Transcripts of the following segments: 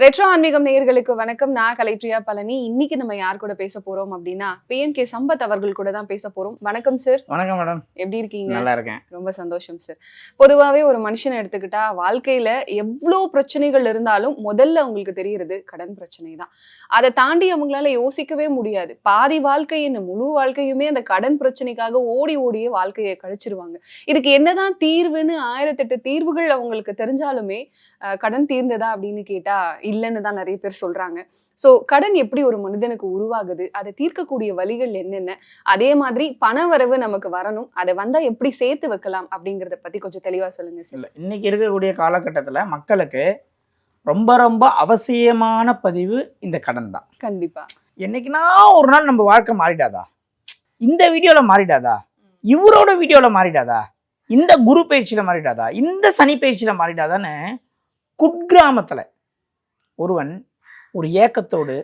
Retro ஆன்மீகம் நேயர்களுக்கு வணக்கம். நான் கலைப்ரியா பழனி. இன்னைக்கு நம்ம யார் கூட பேச போறோம் அப்படின்னா பிஎன் கே சம்பத் அவர்கள் கூட தான் பேச போறோம். வணக்கம் சார் வணக்கம் மேடம் எப்படி இருக்கீங்க? நல்லா இருக்கேன். ரொம்ப சந்தோஷம் சார் பொதுவாவே ஒரு மனுஷனை எடுத்துக்கிட்டா வாழ்க்கையில எவ்வளோ பிரச்சனைகள் இருந்தாலும் முதல்ல அவங்களுக்கு தெரியறது கடன் பிரச்சனை தான். அதை தாண்டி அவங்களால யோசிக்கவே முடியாது. பாதி வாழ்க்கை இந்த முழு வாழ்க்கையுமே அந்த கடன் பிரச்சனைக்காக ஓடி ஓடியே வாழ்க்கையை கழிச்சிருவாங்க. இதுக்கு என்னதான் தீர்வுன்னு ஆயிரத்தெட்டு தீர்வுகள் அவங்களுக்கு தெரிஞ்சாலுமே கடன் தீர்ந்ததா அப்படின்னு கேட்டா இல்லைன்னு தான் நிறைய பேர் சொல்றாங்க. சோ கடன் எப்படி ஒரு மனிதனுக்கு உருவாகுது? அதை தீர்க்கக்கூடிய வழிகள் என்னென்ன? அதே மாதிரி பண வரவு நமக்கு வரணும். அதை வந்தா எப்படி சேர்த்து வைக்கலாம் அப்படிங்கறத பத்தி கொஞ்சம் தெளிவா சொல்லுங்க சார் இன்னைக்கு இருக்கக்கூடிய காலகட்டத்தில் மக்களுக்கு ரொம்ப ரொம்ப அவசியமான பதிவு இந்த கடன் தான். கண்டிப்பா. என்னைக்குனா ஒரு நாள் நம்ம வாழ்க்கை மாறிடாதா? இந்த வீடியோவில் மாறிடாதா? இவரோட வீடியோவில் மாறிடாதா? இந்த குரு பயிற்சியில் மாறிடாதா? இந்த சனி பயிற்சியில் மாறிடாதான்னு குட்கிராமத்தில் ஒருவன் ஒரு ஏக்கத்தோடு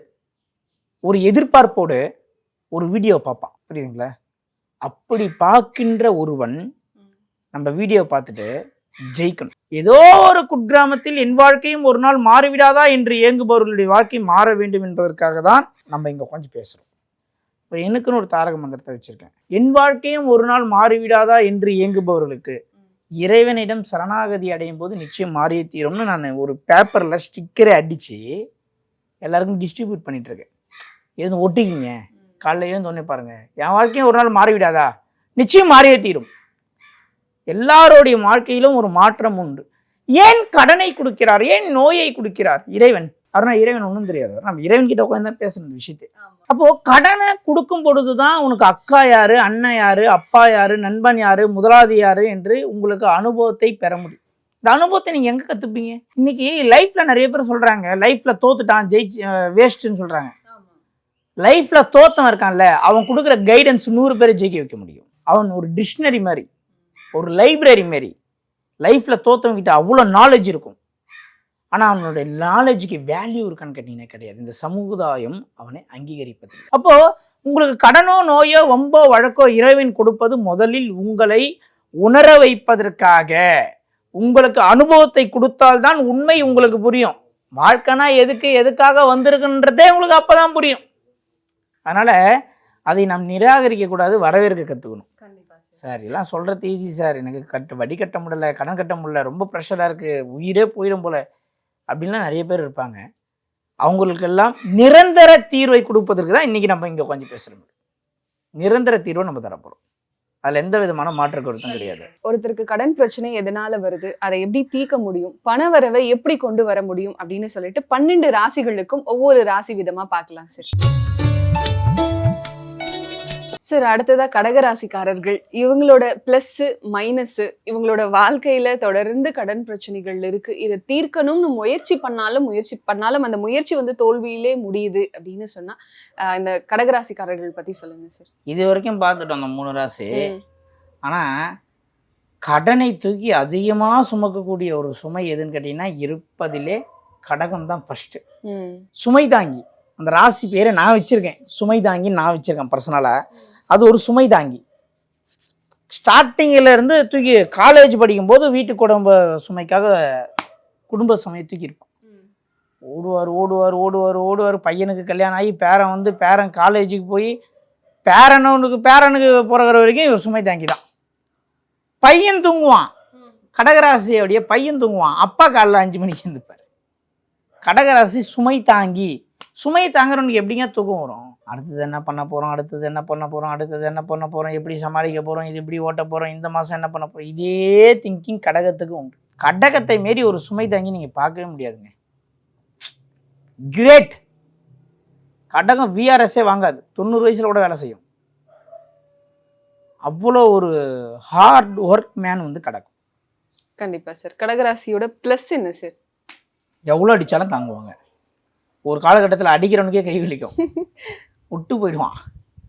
ஒரு எதிர்பார்ப்போடு ஒரு வீடியோ பார்ப்பான். புரியுதுங்களா? அப்படி பார்க்கின்ற ஒருவன் நம்ம வீடியோ பார்த்துட்டு ஜெயிக்கணும். ஏதோ ஒரு குட்கிராமத்தில் என் வாழ்க்கையும் ஒரு நாள் மாறிவிடாதா என்று இயங்குபவர்களுடைய வாழ்க்கை மாற வேண்டும் என்பதற்காக தான் நம்ம இங்கே கொஞ்சம் பேசுகிறோம் இப்போ எனக்குன்னு ஒரு தாரக மந்திரத்தை வச்சுருக்கேன். என் வாழ்க்கையும் ஒரு நாள் மாறிவிடாதா என்று இயங்குபவர்களுக்கு இறைவனிடம் சரணாகதி அடையும் போது நிச்சயம் மாறியே தீரும்னு நான் ஒரு பேப்பரில் ஸ்டிக்கரை அடித்து எல்லாருக்கும் டிஸ்ட்ரிபியூட் பண்ணிகிட்ருக்கேன் இருக்கேன் எழுந்து ஒட்டிக்கிங்க. காலைல எழுந்து ஒன்றே என் வாழ்க்கையும் ஒரு நாள் மாறிவிடாதா? நிச்சயம் மாறியே தீரும். எல்லாருடைய வாழ்க்கையிலும் ஒரு மாற்றம் உண்டு. ஏன் கடனை கொடுக்கிறார்? ஏன் நோயை கொடுக்கிறார்? இறைவன் அவர்னா இறைவன் ஒன்றும் தெரியாது. நம்ம இறைவன் கிட்ட உட்காந்து தான் பேசணும் இந்த விஷயத்தை. அப்போ கடனை கொடுக்கும் பொழுதுதான் உனக்கு அக்கா யாரு அண்ணன் யாரு அப்பா யாரு நண்பன் யாரு முதலாளி யாரு என்று உங்களுக்கு அனுபவத்தை பெற முடியும். இந்த அனுபவத்தை நீங்க எங்க கத்துப்பீங்க? இன்னைக்கு லைஃப்ல நிறைய பேர் சொல்றாங்க லைஃப்ல தோத்துட்டான் ஜெயிச்சு வேஸ்ட்னு சொல்றாங்க. லைஃப்ல தோத்தவன் இருக்கான்ல அவன் கொடுக்குற கைடன்ஸ் நூறு பேரை ஜெயிக்க வைக்க முடியும். அவன் ஒரு டிக்ஷனரி மாதிரி ஒரு லைப்ரரி மாதிரி. லைஃப்ல தோத்தவங்க கிட்ட அவ்வளோ நாலேஜ் இருக்கும். ஆனா அவனோட நாலேஜுக்கு வேல்யூ இருக்கான்னு கேட்டீங்கன்னா கிடையாது. இந்த சமுதாயம் அவனை அங்கீகரிப்பது. அப்போ உங்களுக்கு கடனோ நோயோ வம்போ வழக்கோ இறைவன் கொடுப்பது முதலில் உங்களை உணர வைப்பதற்காக. உங்களுக்கு அனுபவத்தை கொடுத்தால்தான் உண்மை உங்களுக்கு புரியும். வாழ்க்கைனா எதுக்கு எதுக்காக வந்திருக்குன்றதே உங்களுக்கு அப்பதான் புரியும். அதனால அதை நாம் நிராகரிக்க கூடாது வரவேற்க கண்டிப்பா சார் எல்லாம் சொல்றது ஈஸி சார். எனக்கு கட்ட வட்டி கட்ட முடியல கடன் கட்ட முடியல ரொம்ப ப்ரெஷராக இருக்கு. உயிரே போயிடும் போல. அப்படின்லாம் நிறைய பேர் இருப்பாங்க. அவங்களுக்கெல்லாம் நிரந்தர தீர்வை கொடுப்பதற்கு தான் இன்னைக்கு நம்ம இங்கே கொஞ்சம் பேசுகிறோம் நிரந்தர தீர்வை நம்ம தரப்போகிறோம் அதில் எந்த விதமான மாற்று கருத்தும் கிடையாது. ஒருத்தருக்கு கடன் பிரச்சனை எதனால வருது அதை எப்படி தீர்க்க முடியும் பண வரவை எப்படி கொண்டு வர முடியும் அப்படின்னு சொல்லிட்டு பன்னெண்டு ராசிகளுக்கும் ஒவ்வொரு ராசி விதமா பார்க்கலாம் சார் சார் அடுத்ததா கடகராசிக்காரர்கள். இவங்களோட பிளஸ் மைனஸ் இவங்களோட வாழ்க்கையில தொடர்ந்து கடன் பிரச்சனைகள் இருக்கு. இதை தீர்க்கணும்னு முயற்சி பண்ணாலும் முயற்சி பண்ணாலும் அந்த முயற்சி வந்து தோல்வியிலே முடியுது அப்படின்னு சொன்னா இந்த கடகராசிக்காரர்கள் பத்தி சொல்லுங்க சார் இது வரைக்கும் பார்த்துட்டோம் அந்த மூணு ராசி. ஆனால் கடனை தூக்கி அதிகமாக சுமக்கக்கூடிய ஒரு சுமை எதுன்னு கேட்டிங்கன்னா இருப்பதிலே கடகம் தான் ஃபஸ்ட்டு ம். சுமை தாங்கி. அந்த ராசி பேரை நான் வச்சுருக்கேன். சுமை தாங்கி நான் வச்சுருக்கேன் பர்சனலாக அது ஒரு சுமை தாங்கி. ஸ்டார்டிங்கில் இருந்து தூக்கி காலேஜ் படிக்கும்போது வீட்டு குடும்ப சுமைக்காக குடும்ப சுமையை தூக்கி ஓடுவார் ஓடுவார் ஓடுவார் ஓடுவார். பையனுக்கு கல்யாணம் ஆகி பேரன் வந்து பேரன் காலேஜுக்கு போய் பேரனுக்கு பேரனுக்கு பிறகுற வரைக்கும் இவர் சுமை தாங்கி தான். பையன் தூங்குவான். கடகராசி அப்படியே பையன் தூங்குவான். அப்பா காலைல அஞ்சு மணிக்கு எழுந்துப்பார் கடகராசி சுமை தாங்கி. சுமை தாங்குறவனுக்கு எப்படிங்க தூக்கம் வரும்? அடுத்தது என்ன பண்ண போகிறோம் அடுத்தது என்ன பண்ண போகிறோம் அடுத்தது என்ன பண்ண போகிறோம் எப்படி சமாளிக்க போகிறோம் இது எப்படி ஓட்ட போகிறோம் இந்த மாதம் என்ன பண்ண போகிறோம் இதே திங்கிங் கடகத்துக்கு உண்டு. கடகத்தை மாரி ஒரு சுமை தாங்கி நீங்கள் பார்க்கவே முடியாதுங்க. கிரேட் கடகம் விஆர்எஸ்ஸே வாங்காது. தொண்ணூறு வயசில் கூட வேலை செய்யும். அவ்வளோ ஒரு ஹார்ட் ஒர்க் மேன் வந்து கடகம். கண்டிப்பா சார் கடகராசியோட பிளஸ் என்ன சார் எவ்வளோ அடித்தாலும் தாங்குவாங்க. ஒரு காலகட்டத்தில் அடிக்கிறவனுக்கே கை வலிக்கும். விட்டு போயிடுவான்.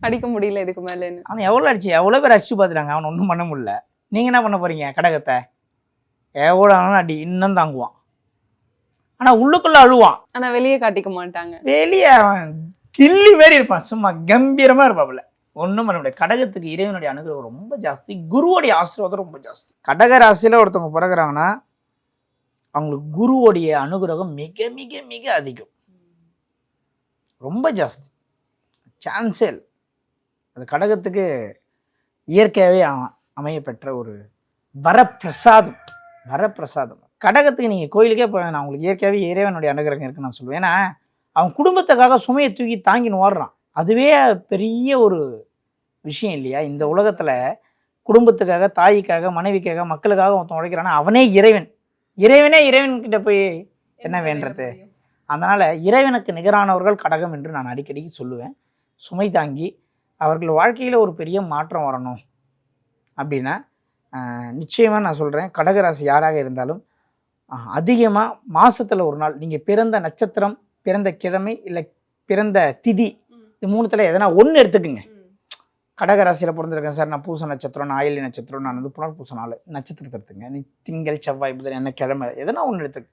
அடிக்க முடியல இதுக்கு மேலன்னு. அவன் எவ்வளோ அடிச்சு எவ்வளோ பேர் அடிச்சு பார்த்துட்டாங்க அவன் ஒன்றும் பண்ண முடியல. நீங்கள் என்ன பண்ண போகிறீங்க கடகத்தை? எவ்வளோ ஆனாலும் அடி இன்னும் தாங்குவான். ஆனால் உள்ளுக்குள்ளே அழுவான். ஆனா வெளியே காட்டிக்க மாட்டாங்க. வெளியே அவன் கிள்ளி மாரி இருப்பான். சும்மா கம்பீரமாக இருப்பாப்புல ஒன்றும் பண்ண முடியாது. கடகத்துக்கு இறைவனுடைய அனுகிரகம் ரொம்ப ஜாஸ்தி. குருவோடைய ஆசீர்வாதம் ரொம்ப ஜாஸ்தி. கடக ராசியில் ஒருத்தவங்க பிறகுறாங்கன்னா அவங்களுக்கு குருவோடைய அனுகிரகம் மிக மிக மிக அதிகம். ரொம்ப ஜாஸ்தி. சான்ஸே இல்லை. அது கடகத்துக்கு இயற்கையாகவே அ- அமையப்பெற்ற ஒரு வரப்பிரசாதம். வரப்பிரசாதம். கடகத்துக்கு நீங்கள் கோயிலுக்கே போய் நான் உங்களுக்கு இயற்கையாகவே இறைவனுடைய அனுகிரகம் இருக்குன்னு நான் சொல்லுவேன். ஏன்னா அவன் குடும்பத்துக்காக சுமையை தூக்கி தாங்கின்னு ஓடுறான். அதுவே பெரிய ஒரு விஷயம் இல்லையா? இந்த உலகத்தில் குடும்பத்துக்காக தாய்க்காக மனைவிக்காக மக்களுக்காக ஒருத்தன் உழைக்கிறான்னா அவனே இறைவன். இறைவனே இறைவன்கிட்ட போய் என்ன வேண்டறது? அதனால் இறைவனுக்கு நிகரானவர்கள் கடகம் என்று நான் அடிக்கடி சொல்லுவேன். சுமை தாங்கி அவர்கள் வாழ்க்கையில் ஒரு பெரிய மாற்றம் வரணும். அப்படின்னா நிச்சயமாக நான் சொல்கிறேன் கடகராசி யாராக இருந்தாலும் அதிகமாக மாசத்துல ஒரு நாள் நீங்கள் பிறந்த நட்சத்திரம் பிறந்த கிழமை இல்லை பிறந்த திதி இது மூணுத்தில் எதனா ஒன்று எடுத்துக்குங்க. கடகராசியில் பிறந்திருக்கேன் சார். நான் பூச நட்சத்திரம் நான் ஆயிலி நட்சத்திரம் நான் வந்து புனர்பூச நாள் நட்சத்திரத்தை எடுத்துங்க நீ திங்கள் செவ்வாய் புதன் என்ன கிழமை எதனா ஒன்று எடுத்துக்க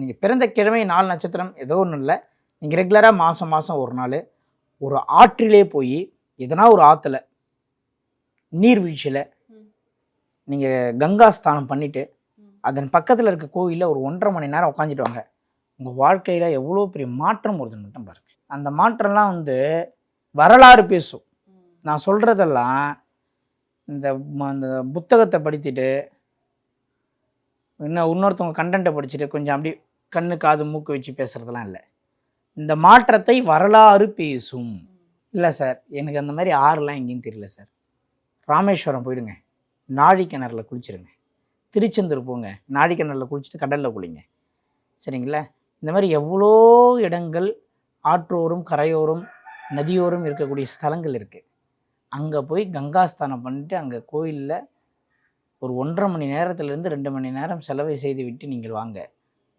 நீங்கள் பிறந்த கிழமை நாலு நட்சத்திரம் ஏதோ ஒன்றும் இல்லை. நீங்கள் ரெகுலராக மாதம் மாதம் ஒரு நாள் ஒரு ஆற்றிலே போய் எதனா ஒரு ஆற்றுல நீர்வீழ்ச்சியில். நீங்கள் கங்கா ஸ்தானம் பண்ணிவிட்டு. அதன் பக்கத்தில் இருக்க கோயிலில் ஒரு ஒன்றரை மணி நேரம் உட்காந்துட்டு வாங்க. உங்கள் வாழ்க்கையில் எவ்வளோ பெரிய மாற்றம் வருதுன்னு மட்டும் பாருங்க. அந்த மாற்றம்லாம் வந்து வரலாறு பேசும். நான் சொல்கிறதெல்லாம் இந்த புத்தகத்தை படிச்சுட்டு இன்னும் இன்னொருத்தவங்க கண்டென்ட்டை படிச்சுட்டு கொஞ்சம் அப்படி கண்ணு காது மூக்கு வச்சு பேசுகிறதெல்லாம் இல்லை. இந்த மாற்றத்தை வரலாறு பேசும். இல்லை சார் எனக்கு அந்த மாதிரி ஆறுலாம் எங்கேயும் தெரியல சார் ராமேஸ்வரம் போயிடுங்க. நாழி கிணறுல குளிச்சிருங்க. திருச்செந்தூர் போங்க. நாழி கிணறுல குளிச்சுட்டு கடலில் குளிங்க. சரிங்களா? இந்த மாதிரி எவ்வளோ இடங்கள் ஆற்றோரும் கரையோரும் நதியோரும் இருக்கக்கூடிய ஸ்தலங்கள் இருக்குது அங்கே போய் கங்காஸ்தானம் பண்ணிட்டு அங்கே கோயிலில் ஒரு ஒன்றரை மணி நேரத்துலேருந்து ரெண்டு மணி நேரம் செலவை செய்து விட்டு நீங்கள் வாங்க.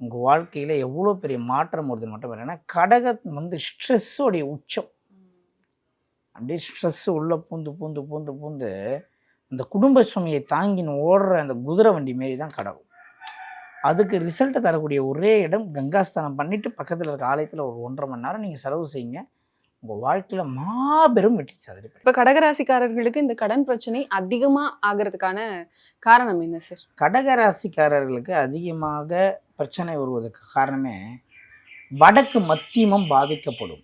உங்கள் வாழ்க்கையில் எவ்வளோ பெரிய மாற்றம் வருதுன்னு மட்டும் ஏன்னா கடகம் வந்து ஸ்ட்ரெஸ்ஸோடைய உச்சம். அப்படியே ஸ்ட்ரெஸ் உள்ளே பூந்து பூந்து பூந்து பூந்து அந்த குடும்ப சுமையை தாங்கின்னு ஓடுற அந்த குதிரை வண்டி மாரி தான் கடவுள். அதுக்கு ரிசல்ட்டை தரக்கூடிய ஒரே இடம் கங்காஸ்தானம் பண்ணிவிட்டு பக்கத்தில் இருக்க ஆலயத்தில் ஒரு ஒன்றரை மணி நேரம் நீங்கள் செலவு செய்யுங்க. உங்கள் வாழ்க்கையில் மாபெரும் வெற்றி சாதனை. இப்ப கடகராசிக்காரர்களுக்கு இந்த கடன் பிரச்சனை அதிகமா ஆகிறதுக்கான காரணம் என்ன சார்? கடகராசிக்காரர்களுக்கு அதிகமாக பிரச்சனை வருவதற்கு காரணமே வடக்கு மத்தியமம் பாதிக்கப்படும்.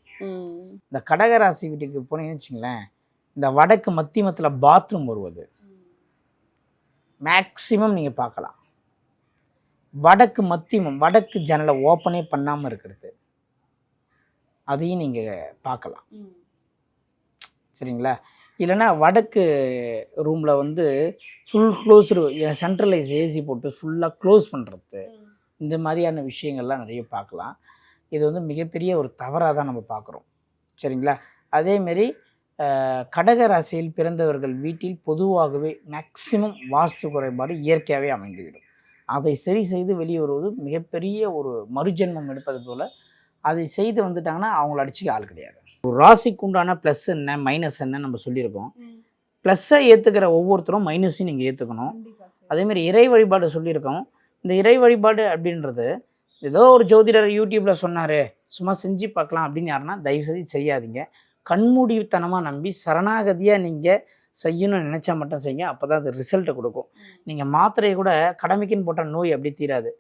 இந்த கடகராசி வீட்டுக்கு போனீங்கன்னு வச்சுங்களேன் இந்த வடக்கு மத்தியமத்தில் பாத்ரூம் வருவது. மேக்சிமம் நீங்கள் பார்க்கலாம். வடக்கு மத்தியமம் வடக்கு ஜன்னலை ஓப்பனே பண்ணாமல் இருக்கிறது. அதையும் நீங்கள் பார்க்கலாம். சரிங்களா? இல்லைன்னா வடக்கு ரூமில் வந்து ஃபுல் க்ளோஸ்டு சென்ட்ரலைஸ் ஏசி போட்டு ஃபுல்லாக க்ளோஸ் பண்ணுறது இந்த மாதிரியான விஷயங்கள்லாம் நிறைய பார்க்கலாம். இது வந்து மிகப்பெரிய ஒரு தவறாக தான் நம்ம பார்க்குறோம். சரிங்களா? அதேமாரி கடக ராசியில் பிறந்தவர்கள் வீட்டில் பொதுவாகவே மேக்சிமம் வாஸ்து குறைபாடு இயற்கையாகவே அமைந்துவிடும். அதை சரி செய்து வெளியே வருவது மிகப்பெரிய ஒரு மறுஜென்மம் எடுப்பது போல் அதை செய்து வந்துட்டாங்கன்னா அவங்கள அடிச்சுக்க ஆள் கிடையாது. ஒரு ராசிக்கு உண்டான ப்ளஸ் என்ன மைனஸ் என்ன நம்ம சொல்லியிருக்கோம். ப்ளஸ்ஸை ஏற்றுக்கிற ஒவ்வொருத்தரும் மைனஸையும் நீங்கள் ஏற்றுக்கணும். அதேமாரி இறை வழிபாடு சொல்லியிருக்கோம். இந்த இறை வழிபாடு அப்படின்றது ஏதோ ஒரு ஜோதிடர் யூடியூப்பில் சொன்னார் சும்மா செஞ்சு பார்க்கலாம் அப்படின்னு யாருன்னா தயவு செஞ்சு செய்யாதீங்க. கண்மூடித்தனமாக நம்பி சரணாகதியாக நீங்கள் செய்யணும்னு நினச்சா மட்டும் செய்யுங்க. அப்போ தான் அது ரிசல்ட்டை கொடுக்கும். நீங்கள் மாத்திரையை கூட கடமைக்குன்னு போட்டால் நோய் அப்படி தீராது.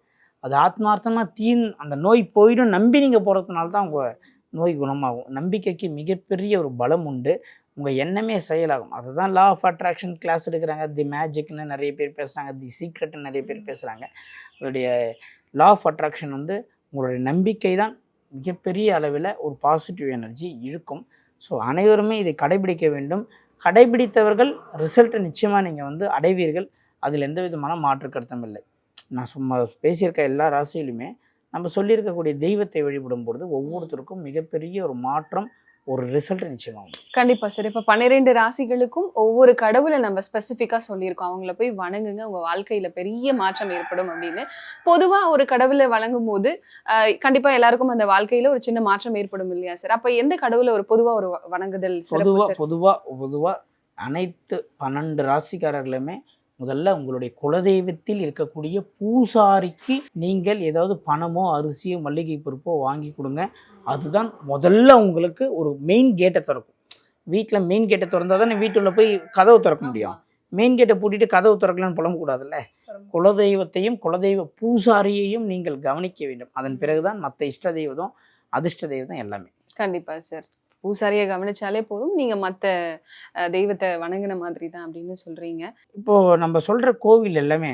அது ஆத்மார்த்தமாக தீன் அந்த நோய் போயிடும் நம்பி நீங்கள் போகிறதுனால தான் உங்கள் நோய் குணமாகும். நம்பிக்கைக்கு மிகப்பெரிய ஒரு பலம் உண்டு. உங்கள் எண்ணமே செயலாகும். அதுதான் லா ஆஃப் அட்ராக்ஷன் கிளாஸ் எடுக்கிறாங்க. தி மேஜிக்னு நிறைய பேர் பேசுகிறாங்க தி சீக்ரெட்னு நிறைய பேர் பேசுகிறாங்க அதோடைய லா ஆஃப் அட்ராக்ஷன் வந்து உங்களுடைய நம்பிக்கை தான் மிகப்பெரிய அளவில் ஒரு பாசிட்டிவ் எனர்ஜி இழுக்கும் ஸோ அனைவருமே இதை கடைபிடிக்க வேண்டும். கடைபிடித்தவர்கள் ரிசல்ட்டை நிச்சயமாக நீங்கள் வந்து அடைவீர்கள். அதில் எந்த விதமான மாற்று கருத்தும் இல்லை. நான் சும்மா பேசியிருக்க எல்லா ராசியிலுமே நம்ம சொல்லியிருக்கக்கூடிய தெய்வத்தை வழிபடும் பொழுது ஒவ்வொருத்தருக்கும் மிகப்பெரிய ஒரு மாற்றம் ஒரு ரிசல்ட் நிச்சயமாகும் கண்டிப்பா சார். இப்ப பன்னிரெண்டு ராசிகளுக்கும் ஒவ்வொரு கடவுளை நம்ம ஸ்பெசிஃபிக்கா சொல்லியிருக்கோம். அவங்கள போய் வணங்குங்க. உங்க வாழ்க்கையில பெரிய மாற்றம் ஏற்படும் அப்படின்னு. பொதுவா ஒரு கடவுளை வணங்கும் போது கண்டிப்பா எல்லாருக்கும் அந்த வாழ்க்கையில ஒரு சின்ன மாற்றம் ஏற்படும் இல்லையா சார்? அப்ப எந்த கடவுளை ஒரு பொதுவா ஒரு வணங்குதல் பொதுவாக சார்? பொதுவாக பொதுவாக அனைத்து பன்னெண்டு ராசிக்காரர்களுமே முதல்ல உங்களுடைய குலதெய்வத்தில் இருக்கக்கூடிய பூசாரிக்கு நீங்கள் ஏதாவது பணமோ அரிசியோ மல்லிகை பருப்போ வாங்கி கொடுங்க. அதுதான் முதல்ல உங்களுக்கு ஒரு மெயின் கேட்டை திறக்கும். வீட்டில் மெயின் கேட்டை திறந்தால் தானே வீட்டுள்ள போய் கதவை திறக்க முடியும். மெயின் கேட்டை பூட்டிட்டு கதவு திறக்கலான்னு புலம்பக்கூடாதுல்ல? குலதெய்வத்தையும் குலதெய்வ பூசாரியையும் நீங்கள் கவனிக்க வேண்டும். அதன் பிறகுதான் மற்ற இஷ்ட தெய்வம் அதிர்ஷ்ட தெய்வம் எல்லாமே. கண்டிப்பா சார் பூசாரியை கவனிச்சாலே போதும். நீங்க மத்த அஹ், தெய்வத்தை வணங்கின மாதிரி தான் அப்படின்னு சொல்றீங்க. இப்போ நம்ம சொல்ற கோவில் எல்லாமே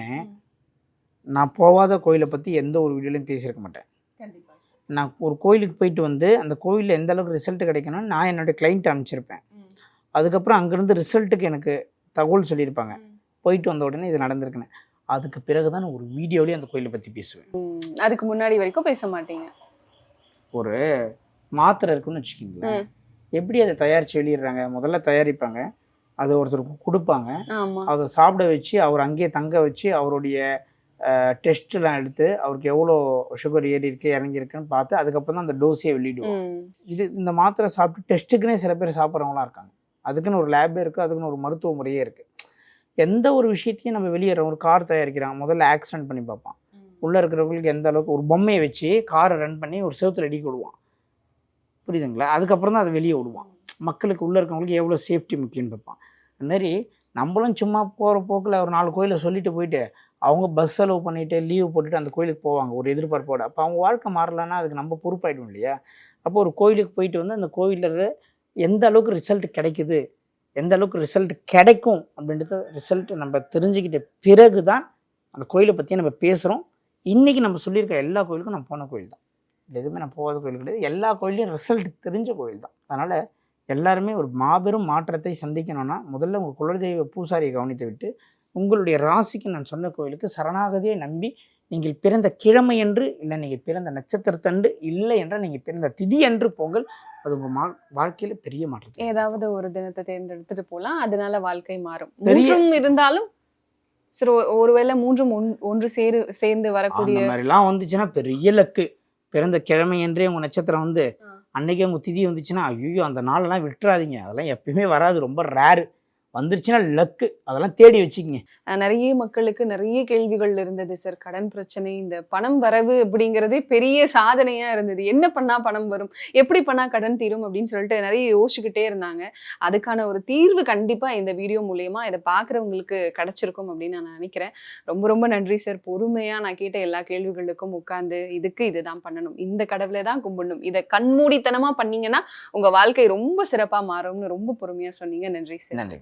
நான் போகாத கோயிலை பத்தி எந்த ஒரு வீடியோலையும் பேசியிருக்க மாட்டேன். கண்டிப்பா. நான் ஒரு கோயிலுக்கு போயிட்டு வந்து அந்த கோயிலில் எந்த அளவுக்கு ரிசல்ட் கிடைக்கணும்னு நான் என்னோட கிளைண்ட் அனுப்பிச்சிருப்பேன். அதுக்கப்புறம் அங்கேருந்து ரிசல்ட்டுக்கு எனக்கு தகவல் சொல்லியிருப்பாங்க. போயிட்டு வந்த உடனே இது நடந்திருக்குன்னு. அதுக்கு பிறகு தான் ஒரு வீடியோலேயே அந்த கோயிலை பற்றி பேசுவேன். அதுக்கு முன்னாடி வரைக்கும் பேச மாட்டீங்க. ஒரு மாத்திரை இருக்குன்னு வச்சுக்கிங்களேன். எப்படி அதை தயாரித்து வெளியிடுறாங்க? முதல்ல தயாரிப்பாங்க. அது ஒருத்தருக்கு கொடுப்பாங்க. அதை சாப்பிட வச்சு அவர் அங்கேயே தங்க வச்சு அவருடைய டெஸ்ட்லாம் எடுத்து அவருக்கு எவ்வளோ சுகர் ஏறி இருக்கு இறங்கியிருக்குன்னு பார்த்து அதுக்கப்புறம் தான் அந்த டோஸையே வெளியிடுவோம். இது இந்த மாத்திரை சாப்பிட்டு டெஸ்ட்டுக்குன்னே சில பேர் சாப்பிட்றவங்களாம் இருக்காங்க. அதுக்குன்னு ஒரு லேபே இருக்குது அதுக்குன்னு ஒரு மருத்துவ முறையே இருக்குது எந்த ஒரு விஷயத்தையும் நம்ம வெளியேறோம் ஒரு கார் தயாரிக்கிறாங்க. முதல்ல ஆக்சிடென்ட் பண்ணி பார்ப்பான். உள்ளே இருக்கிறவங்களுக்கு எந்த அளவுக்கு ஒரு பொம்மையை வச்சு காரை ரன் பண்ணி ஒரு செவுத்துல அடிக்க விடுவான். புரியுதுங்களா? அதுக்கப்புறம் தான் அதை வெளியே விடுவான். மக்களுக்கு உள்ளே இருக்கவங்களுக்கு எவ்வளோ சேஃப்டி முக்கியம்னு பார்ப்பான். அதுமாரி நம்மளும் சும்மா போகிற போக்கில் ஒரு நாலு கோயிலை சொல்லிட்டு போயிட்டு அவங்க பஸ் செலவு பண்ணிவிட்டு லீவு போட்டுட்டு அந்த கோயிலுக்கு போவாங்க ஒரு எதிர்பார்ப்போட. அப்போ அவங்க வாழ்க்கை மாறலன்னா அதுக்கு நம்ம பொறுப்பாயிடும் இல்லையா? அப்போ ஒரு கோயிலுக்கு போயிட்டு வந்து அந்த கோயிலில் எந்த அளவுக்கு ரிசல்ட் கிடைக்குது எந்த அளவுக்கு ரிசல்ட் கிடைக்கும் அப்படின்றத ரிசல்ட் நம்ம தெரிஞ்சுக்கிட்ட பிறகு தான் அந்த கோயிலை பற்றி நம்ம பேசுகிறோம் இன்றைக்கி நம்ம சொல்லியிருக்க எல்லா கோயிலுக்கும் நம்ம போன கோயில் தான். எதுவுமே நான் போகாத கோயில் கிடையாது. எல்லா கோயிலையும் ரிசல்ட் தெரிஞ்ச கோயில் தான். அதனால் எல்லாருமே ஒரு மாபெரும் மாற்றத்தை சந்திக்கணும்னா முதல்ல உங்கள் குலதெய்வ பூசாரியை கவனித்து விட்டு உங்களுடைய ராசிக்கு நான் சொன்ன கோயிலுக்கு சரணாகதியை நம்பி நீங்கள் பிறந்த கிழமை என்று இல்லை நீங்கள் பிறந்த நட்சத்திரத்தன்று இல்லை என்றால் நீங்கள் பிறந்த திதி என்று போங்கள் அது உங்கள் மா வாழ்க்கையில் பெரிய மாற்றத்தை ஏதாவது ஒரு தினத்தை தேர்ந்தெடுத்துட்டு போலாம் அதனால வாழ்க்கை மாறும். மூன்றும் இருந்தாலும் சரி ஒரு- ஒருவேளை மூன்றும் ஒன்- ஒன்று சேரு சேர்ந்து வரக்கூடிய மாதிரிலாம் வந்துச்சுன்னா பெரிய லக்கு. பிறந்த கிழமை என்றே உங்கள் நட்சத்திரம் வந்து ஆ. அன்னைக்கே உங்கள் திதி வந்துச்சுன்னா ஐயோ அந்த நாளெல்லாம் விட்டுறாதீங்க. அதெல்லாம் எப்பயுமே வராது. ரொம்ப ரேரு வந்துருச்சுன்னா லக்கு. அதெல்லாம் தேடி வச்சுக்கிங்க. நிறைய மக்களுக்கு நிறைய கேள்விகள் இருந்தது சார் கடன் பிரச்சனை இந்த பணம் வரவு அப்படிங்கிறதே பெரிய சாதனையா இருந்தது. என்ன பண்ணா பணம் வரும்? எப்படி பண்ணா கடன் தீரும்? அப்படின்னு சொல்லிட்டு நிறைய யோசிச்சுக்கிட்டே இருந்தாங்க. அதுக்கான ஒரு தீர்வு கண்டிப்பா இந்த வீடியோ மூலியமா இதை பாக்குறவங்களுக்கு கிடைச்சிருக்கும் அப்படின்னு நான் நினைக்கிறேன். ரொம்ப ரொம்ப நன்றி சார். பொறுமையா நான் கேட்ட எல்லா கேள்விகளுக்கும் உட்கார்ந்து இதுக்கு இதுதான் பண்ணணும். இந்த கடவுளை தான் கும்பிடணும். இதை கண்மூடித்தனமா பண்ணீங்கன்னா உங்க வாழ்க்கை ரொம்ப சிறப்பா மாறும்னு ரொம்ப பொறுமையா சொன்னீங்க. நன்றி சார். நன்றி